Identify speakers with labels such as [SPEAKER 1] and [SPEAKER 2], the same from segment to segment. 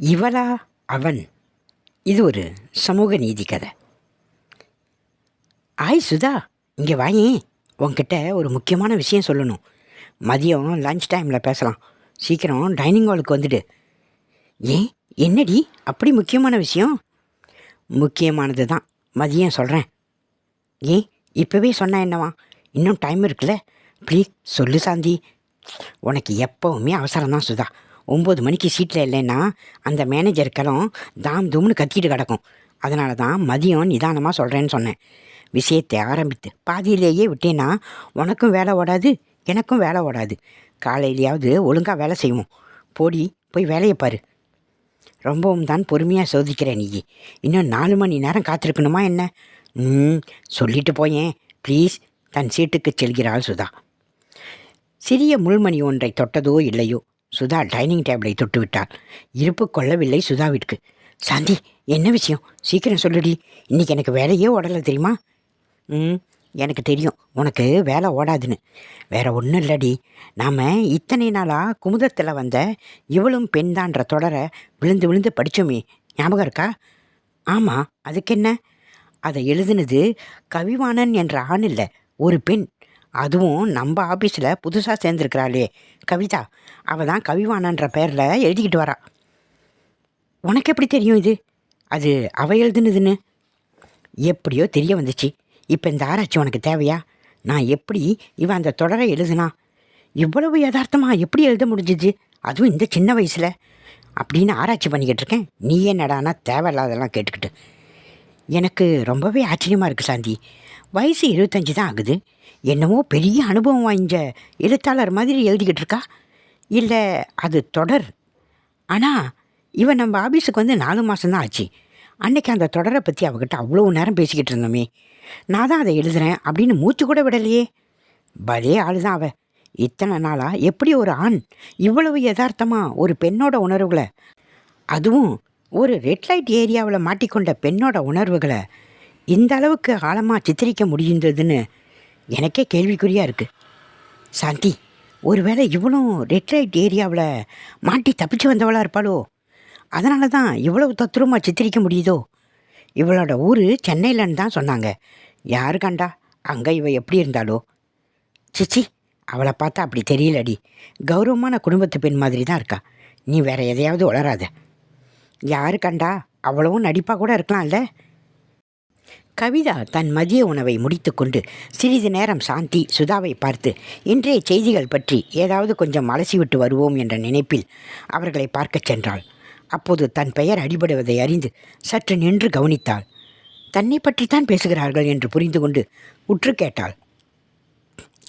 [SPEAKER 1] இவளா அவன்? இது ஒரு சமூக நீதி கதை. ஆய் சுதா இங்கே வாங்கி உன்கிட்ட ஒரு முக்கியமான விஷயம் சொல்லணும். மதியம் லஞ்ச் டைமில் பேசலாம். சீக்கிரம் டைனிங் ஹாலுக்கு வந்துடு. ஏன் என்னடி? அப்படி முக்கியமான விஷயம்? முக்கியமானது தான். மதியம் சொல்கிறேன் ஏன் இப்போவே சொன்னால் என்னவா? இன்னும் டைம் இருக்குல்ல. ப்ளீஸ் சொல்லு சாந்தி. உனக்கு எப்போவுமே அவசரம் தான் சுதா. ஒம்பது மணிக்கு சீட்டில் இல்லைன்னா அந்த மேனேஜருக்கெல்லாம் தாம் தூம்னு கத்திட்டு கிடக்கும். அதனால தான் மதியம் நிதானமாக சொல்கிறேன்னு சொன்னேன். விஷயத்தை ஆரம்பித்து பாதியிலேயே விட்டேன்னா உனக்கும் வேலை ஓடாது எனக்கும் வேலை ஓடாது. காலையிலேயாவது ஒழுங்காக வேலை செய்வோம். போடி போய் வேலையை பாரு. ரொம்பவும் தான் பொறுமையாக சோதிக்கிறேன் நீ. இன்னும் நாலு மணி நேரம் காத்திருக்கணுமா என்ன? ம் சொல்லிட்டு போயேன். ப்ளீஸ் தன் சீட்டுக்கு செல்கிறாள் சுதா. சிறிய முள்மணி ஒன்றை தொட்டதோ இல்லையோ? சுதா டைனிங் டேபிளை தொட்டு விட்டாள். இருப்பு கொள்ளவில்லை சுதாவிற்கு சாந்தி என்ன விஷயம்? சீக்கிரம் சொல்லுடி. இன்னைக்கு எனக்கு வேலையே ஓடலை தெரியுமா? ம் எனக்கு தெரியும். உனக்கு வேலை ஓடாதுன்னு. வேற ஒன்றும் இல்லடி. நாம் இத்தனை நாளாக குமுதத்தில் வந்த இவளும் பெண்தான்ற தொடரை விழுந்து விழுந்து படித்தோமே ஞாபகம் இருக்கா? ஆமாம் அதுக்கு என்ன அதை எழுதுனது கவிவாணன் என்ற ஆண் இல்லை ஒரு பெண். அதுவும் நம்ம ஆஃபீஸில் புதுசாக சேர்ந்துருக்கிறாளே. கவிதா அவள் தான் கவிவானன்ற பேரில் எழுதிக்கிட்டு வரா. உனக்கு எப்படி தெரியும் இது? அது அவள் எழுதுனதுன்னு. எப்படியோ தெரிய வந்துச்சு. இப்போ இந்த ஆராய்ச்சி உனக்கு தேவையா? நான் எப்படி இவன் அந்த தொடரை எழுதுனா? இவ்வளவு யதார்த்தமாக எப்படி எழுத முடிஞ்சுது? அதுவும் இந்த சின்ன வயசில். அப்படின்னு ஆராய்ச்சி பண்ணிக்கிட்டு இருக்கேன். நீ என்னடானா தேவையில்லாதெல்லாம் கேட்டுக்கிட்டு. எனக்கு ரொம்பவே ஆச்சரியமாக இருக்குது சாந்தி. வயசு இருபத்தஞ்சி தான் ஆகுது. என்னமோ பெரிய அனுபவம் வாய்ந்த எழுத்தாளர் மாதிரி எழுதிக்கிட்டு இருக்கா? இல்லை அது தொடர். ஆனால் இவன் நம்ம ஆஃபீஸுக்கு வந்து நாலு மாதம்தான் ஆச்சு. அன்னைக்கு அந்த தொடரை பற்றி அவகிட்ட அவ்வளோ நேரம் பேசிக்கிட்டு இருந்தோமே. நான் தான் அதை எழுதுகிறேன் அப்படின்னு மூச்சு கூட விடலையே. பலே ஆளு தான் அவ. இத்தனை நாளாக எப்படி ஒரு ஆண் இவ்வளவு யதார்த்தமாக ஒரு பெண்ணோட உணர்வுகளை அதுவும் ஒரு ரெட் லைட் ஏரியாவில் மாட்டிக்கொண்ட பெண்ணோட உணர்வுகளை இந்த அளவுக்கு ஆழமாக சித்தரிக்க முடிந்ததுன்னு எனக்கே கேள்விக்குறியாக இருக்குது சாந்தி ஒருவேளை இவளும் ரெட் லைட் ஏரியாவில் மாட்டி தப்பிச்சு வந்தவளா இருப்பாளோ? அதனால தான் இவ்வளவு தத்துரமாக சித்தரிக்க முடியுதோ? இவளோட ஊர் சென்னையிலன்னு தான் சொன்னாங்க. யாரு கண்டா? அங்கே இவ எப்படி இருந்தாலோ சிச்சி அவளை பார்த்தா அப்படி தெரியலடி. கௌரவமான குடும்பத்து பெண் மாதிரி தான் இருக்கா. நீ வேற எதையாவது உளராத யாரு கண்டா? அவ்வளவும் நடிப்பாக கூட இருக்கலாம்ல. கவிதா தன் மதிய உணவை முடித்துக்கொண்டு சிறிது நேரம் சாந்தி சுதாவை பார்த்து இன்றைய செய்திகள் பற்றி ஏதாவது கொஞ்சம் அலசிவிட்டு வருவோம் என்ற நினைப்பில் அவர்களை பார்க்கச் சென்றாள். அப்போது தன் பெயர் அடிபடுவதை அறிந்து சற்று நின்று கவனித்தாள். தன்னை பற்றித்தான் பேசுகிறார்கள் என்று புரிந்து கொண்டு உற்று கேட்டாள்.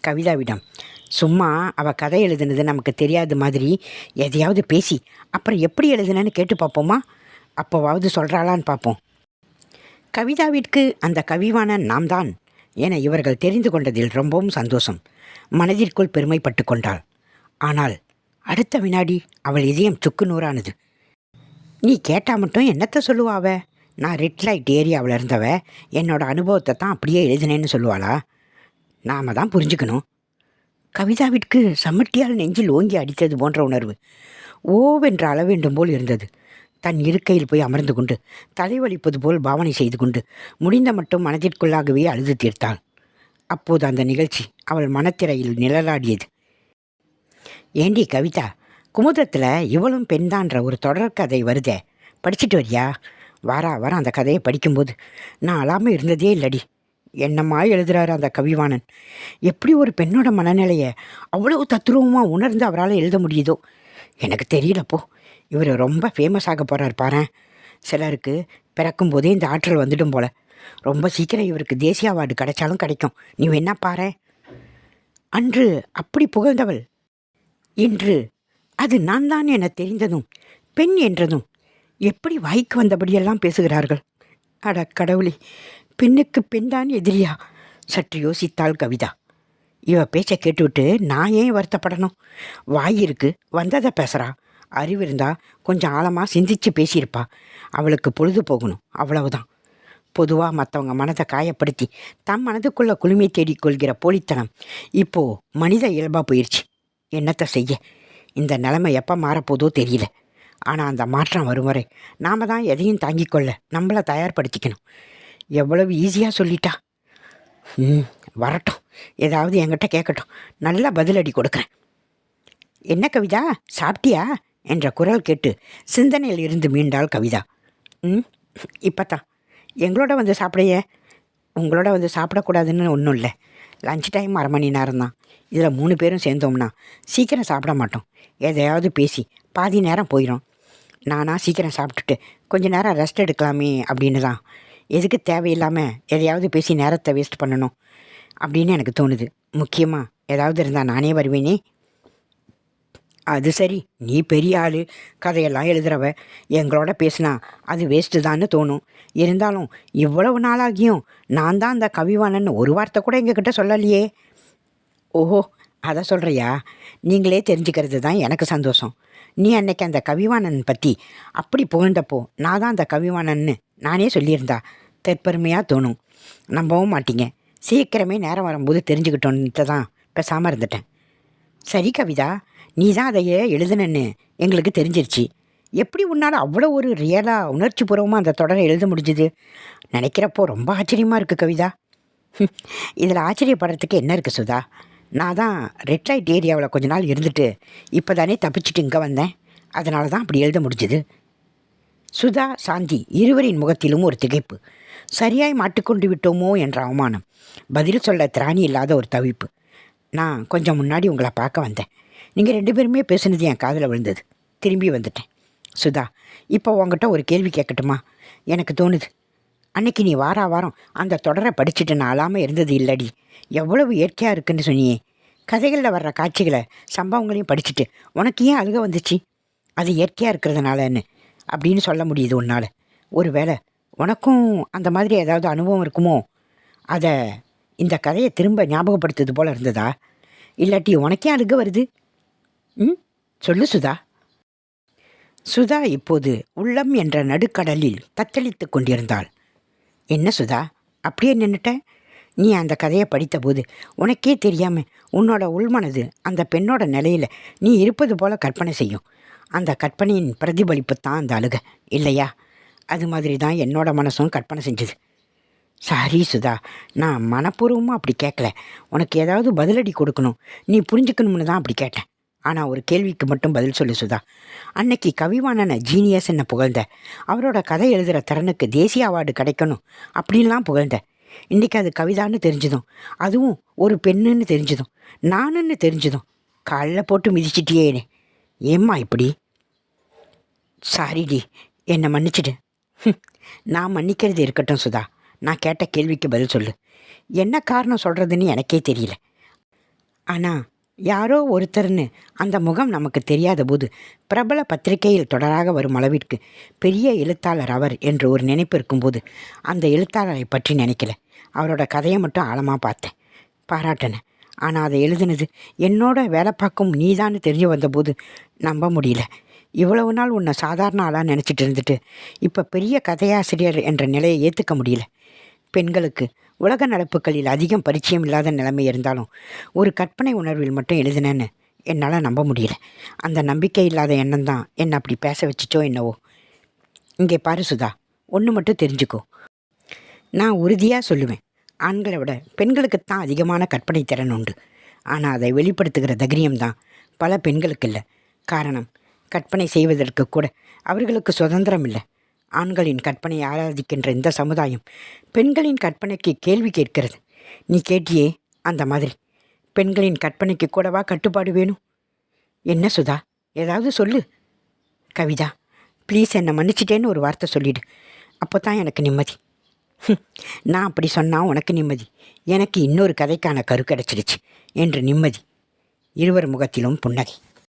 [SPEAKER 1] கவிதாவிடம் சும்மா அவ கதை எழுதுனது நமக்கு தெரியாத மாதிரி எதையாவது பேசி அப்புறம் எப்படி எழுதுனன்னு கேட்டு பார்ப்போமா? அப்போவாவது சொல்கிறாளான்னு பார்ப்போம். கவிதாவிற்கு அந்த கவிவான நாம் தான் என இவர்கள் தெரிந்து கொண்டதில் ரொம்பவும் சந்தோஷம். மனதிற்குள் பெருமைப்பட்டு கொண்டாள். ஆனால் அடுத்த வினாடி அவள் இதயம் சுக்கு நூறானது. நீ கேட்டால் மட்டும் என்னத்த சொல்லுவாவ நான் ரெட் லைட் ஏரியாவில் இருந்தவ என்னோட அனுபவத்தை தான் அப்படியே எழுதினேன்னு சொல்லுவாளா? நாம தான் புரிஞ்சுக்கணும். கவிதாவிற்கு சம்மட்டியால் நெஞ்சில் ஓங்கி அடித்தது போன்ற உணர்வு. ஓவென்ற அளவேண்டும் போல் இருந்தது. தன் இருக்கையில் போய் அமர்ந்து கொண்டு தலைவலிப்பது போல் பாவனை செய்து கொண்டு முடிந்த மட்டும் மனதிற்குள்ளாகவே அழுது தீர்த்தாள். அப்போது அந்த நிகழ்ச்சி அவள் மனத்திரையில் நிழலாடியது. ஏண்டி கவிதா குமுதத்தில் இவளும் பெண்தான்ற ஒரு தொடர்கதை வருதே. படிச்சுட்டு வரியா? வாரா வர அந்த கதையை படிக்கும்போது. நான் அழாமல் இருந்ததே இல்லடி. என்னம்மா எழுதுறாரு அந்த கவிவாணன்? எப்படி ஒரு பெண்ணோட மனநிலையை அவ்வளவு தத்துருவமாக உணர்ந்து அவரால் எழுத முடியுதோ? எனக்கு தெரியலப்போ. இவர் ரொம்ப ஃபேமஸ் ஆக போகிறார் பாரேன். சிலருக்கு பிறக்கும் போதே இந்த ஆற்றல் வந்துடும் போல. ரொம்ப சீக்கிரம் இவருக்கு தேசிய அவார்டு கிடைச்சாலும் கிடைக்கும். நீ என்ன பாரு. அன்று அப்படி புகழ்ந்தவள். இன்று அது நான் தான் என தெரிந்ததும் பெண் என்றதும் எப்படி வாய்க்கு வந்தபடியெல்லாம் பேசுகிறார்கள்? அட கடவுளே பெண்ணுக்கு பெண்தான் எதிரியா? சற்று யோசித்தாள் கவிதா. இவ பேச்சை கேட்டுவிட்டு நான் ஏன் வருத்தப்படணும்? வாய் இருக்கு வந்ததை பேசுகிறா அறிவு இருந்தால் கொஞ்சம் ஆழமாக சிந்திச்சு பேசியிருப்பா. அவளுக்கு பொழுது போகணும். அவ்வளவுதான். பொதுவாக மற்றவங்க மனதை காயப்படுத்தி தம் மனதுக்குள்ளே குளுமை தேடிக்கொள்கிற போலித்தனம் இப்போது மனித இயல்பாக போயிடுச்சு என்னத்தை செய்ய? இந்த நிலைமை எப்போ மாறப்போதோ தெரியல. ஆனால் அந்த மாற்றம் வரும் வரை நாம் தான் எதையும் தாங்கிக் கொள்ள நம்மளை தயார்படுத்திக்கணும். எவ்வளவு ஈஸியாக சொல்லிட்டா. ம் வரட்டும். ஏதாவது என்கிட்ட கேட்கட்டும் நல்லா பதிலடி கொடுக்குறேன். என்ன கவிதா? சாப்பிட்டியா? என்ற குரல் கேட்டு சிந்தனையில் இருந்து மீண்டாள் கவிதா. ம் இப்போத்தான். எங்களோட வந்து சாப்பிடையே. உங்களோட வந்து சாப்பிடக்கூடாதுன்னு ஒன்றும் இல்லை. லஞ்ச் டைம் அரை மணி நேரம் தான். இதில் மூணு பேரும் சேர்ந்தோம்னா சீக்கிரம் சாப்பிட மாட்டோம். எதையாவது பேசி பாதி நேரம் போயிடும் நானா சீக்கிரம் சாப்பிட்டுட்டு கொஞ்சம் நேரம் ரெஸ்ட் எடுக்கலாமே அப்படின்னு தான். எதுக்கு தேவையில்லாமல் எதையாவது பேசி நேரத்தை வேஸ்ட் பண்ணணும்? அப்படின்னு எனக்கு தோணுது. முக்கியமாக ஏதாவது இருந்தால் நானே வருவேனே. அது சரி நீ பெரிய ஆள். கதையெல்லாம் எழுதுறவ எங்களோட பேசினா அது வேஸ்ட்டு தான்னு தோணும். இருந்தாலும் இவ்வளவு நாளாகியும் நான் தான் அந்த கவிவாணன் ஒரு வார்த்தை கூட எங்ககிட்ட சொல்லலையே. ஓஹோ அதை சொல்கிறியா நீங்களே தெரிஞ்சுக்கிறது தான் எனக்கு சந்தோஷம். நீ அன்னைக்கு அந்த கவிவாணன் பற்றி அப்படி புகழ்ந்தப்போ நான் தான் அந்த கவிவாணன்னு நானே சொல்லியிருந்தா தெற்பெருமையாக தோணும். நம்பவும் மாட்டீங்க. சீக்கிரமே நேரம் வரும்போது தெரிஞ்சுக்கிட்டோன்ட்டு தான் பேசாமல் இருந்துட்டேன். சரி கவிதா நீ தான் அதையே எழுதுனன்னு எங்களுக்கு தெரிஞ்சிருச்சு. எப்படி உன்னால் அவ்வளோ ஒரு ரியலாக உணர்ச்சி பூர்வமாக அந்த தொடரை எழுத முடிஞ்சுது? நினைக்கிறப்போ ரொம்ப ஆச்சரியமாக இருக்குது கவிதா. இதில் ஆச்சரியப்படுறதுக்கு என்ன இருக்குது சுதா? நான் தான் ரெட் லைட் ஏரியாவில் கொஞ்ச நாள் இருந்துட்டு இப்போ தானே தப்பிச்சுட்டு இங்கே வந்தேன். அதனால தான் அப்படி எழுத முடிஞ்சுது. சுதா சாந்தி இருவரின் முகத்திலும் ஒரு திகைப்பு. சரியாய் மாட்டிக்கொண்டு விட்டோமோ என்ற அவமானம். பதில் சொல்ல திராணி இல்லாத ஒரு தவிப்பு. நான் கொஞ்சம் முன்னாடி உங்களை பார்க்க வந்தேன். நீங்கள் ரெண்டு பேருமே பேசுனது என் காதில் விழுந்தது. திரும்பி வந்துட்டேன். சுதா இப்போ உங்ககிட்ட ஒரு கேள்வி கேட்கட்டுமா? எனக்கு தோணுது. அன்னைக்கு நீ வாரா வாரம் அந்த தொடரை படிச்சுட்டு நான் அழாமல் இருந்தது இல்லடி. எவ்வளவு இயற்கையாக இருக்குன்னு சொன்னியே. கதைகளில் வர்ற காட்சிகளை சம்பவங்களையும் படிச்சுட்டு உனக்கு ஏன் அழுக வந்துச்சு? அது இயற்கையாக இருக்கிறதுனாலன்னு அப்படின்னு சொல்ல முடியுது உன்னால். ஒருவேளை உனக்கும் அந்த மாதிரி ஏதாவது அனுபவம் இருக்குமோ? அதை இந்த கதையை திரும்ப ஞாபகப்படுத்துறது போல் இருந்ததா? இல்லாட்டி உனக்கே அழுக வருது? ம்? சொல்லு சுதா. சுதா இப்போது உள்ளம் என்ற நடுக்கடலில் தத்தளித்து கொண்டிருந்தாள். என்ன சுதா? அப்படியே நின்றுட்ட நீ அந்த கதையை படித்தபோது உனக்கே தெரியாமல் உன்னோட உள்மனது அந்த பெண்ணோட நிலையில் நீ இருப்பது போல கற்பனை செய்யும். அந்த கற்பனையின் பிரதிபலிப்பு தான் அந்த அழுக இல்லையா? அது மாதிரி தான் என்னோட மனசும் கற்பனை செஞ்சுது. சாரி சுதா. நான் மனப்பூர்வமாக அப்படி கேட்கல உனக்கு ஏதாவது பதிலடி கொடுக்கணும். நீ புரிஞ்சுக்கணும்னு தான் அப்படி கேட்டேன். ஆனால் ஒரு கேள்விக்கு மட்டும் பதில் சொல்லு சுதா. அன்னைக்கு கவிவாணனை ஜீனியஸ் என்ன புகழ்ந்த. அவரோட கதை எழுதுகிற திறனுக்கு தேசிய அவார்டு கிடைக்கணும் அப்படின்லாம் புகழ்ந்த. இன்றைக்கி அது கவிதான்னு தெரிஞ்சதும். அதுவும் ஒரு பெண்ணுன்னு தெரிஞ்சதும். நானுன்னு தெரிஞ்சதும். காலைல போட்டு மிதிச்சிட்டியேனே ஏம்மா இப்படி? சாரிடி என்னை மன்னிச்சிடு. நான் மன்னிக்கிறது இருக்கட்டும் சுதா. நான் கேட்ட கேள்விக்கு பதில் சொல்லு. என்ன காரணம் சொல்கிறதுன்னு எனக்கே தெரியல. ஆனால் யாரோ ஒருத்தர்னு அந்த முகம் நமக்கு தெரியாத போது பிரபல பத்திரிகையில் தொடராக வரும் அளவிற்கு பெரிய எழுத்தாளர் அவர் என்று ஒரு நினைப்பு இருக்கும்போது அந்த எழுத்தாளரை பற்றி நினைக்கல. அவரோட கதையை மட்டும் ஆழமாக பார்த்தேன். பாராட்டினேன் ஆனால் அதை எழுதுனது என்னோட வேலை பார்க்கும் நீதான்னு தெரிஞ்சு வந்தபோது நம்ப முடியல. இவ்வளவு நாள் உன்னை சாதாரண ஆளாக நினச்சிட்டு இருந்துட்டு இப்போ பெரிய கதையாசிரியர் என்ற நிலையை ஏற்றுக்க முடியல. பெண்களுக்கு உலக நடப்புகளில் அதிகம் பரிச்சயம் இல்லாத நிலைமை இருந்தாலும் ஒரு கற்பனை உணர்வில் மட்டும் எழுதினேன்னு என்னால் நம்ப முடியல. அந்த நம்பிக்கை இல்லாத எண்ணம் தான் என்னை அப்படி பேச வச்சுச்சோ என்னவோ. இங்கே பாரு சுதா ஒன்று மட்டும் தெரிஞ்சுக்கோ. நான் உறுதியாக சொல்லுவேன் ஆண்களை விட பெண்களுக்குத்தான் அதிகமான கற்பனை திறன் உண்டு. ஆனால் அதை வெளிப்படுத்துகிற தைரியம் தான் பல பெண்களுக்கு இல்லை. காரணம் கற்பனை செய்வதற்கு கூட அவர்களுக்கு சுதந்திரம் இல்லை. ஆண்களின் கற்பனையை ஆராதிக்கின்ற இந்த சமுதாயம் பெண்களின் கற்பனைக்கு கேள்வி கேட்கிறது. நீ கேட்டியே அந்த மாதிரி. பெண்களின் கற்பனைக்கு கூடவா கட்டுப்பாடு வேணும்? என்ன சுதா? ஏதாவது சொல்லு. கவிதா ப்ளீஸ் என்னை மன்னிச்சிட்டேன்னு ஒரு வார்த்தை சொல்லிடு. அப்போ தான் எனக்கு நிம்மதி. நான் அப்படி சொன்னால் உனக்கு நிம்மதி. எனக்கு இன்னொரு கதைக்கான கரு கிடச்சிடுச்சு. என்று நிம்மதி. இருவர் முகத்திலும் புன்னகை.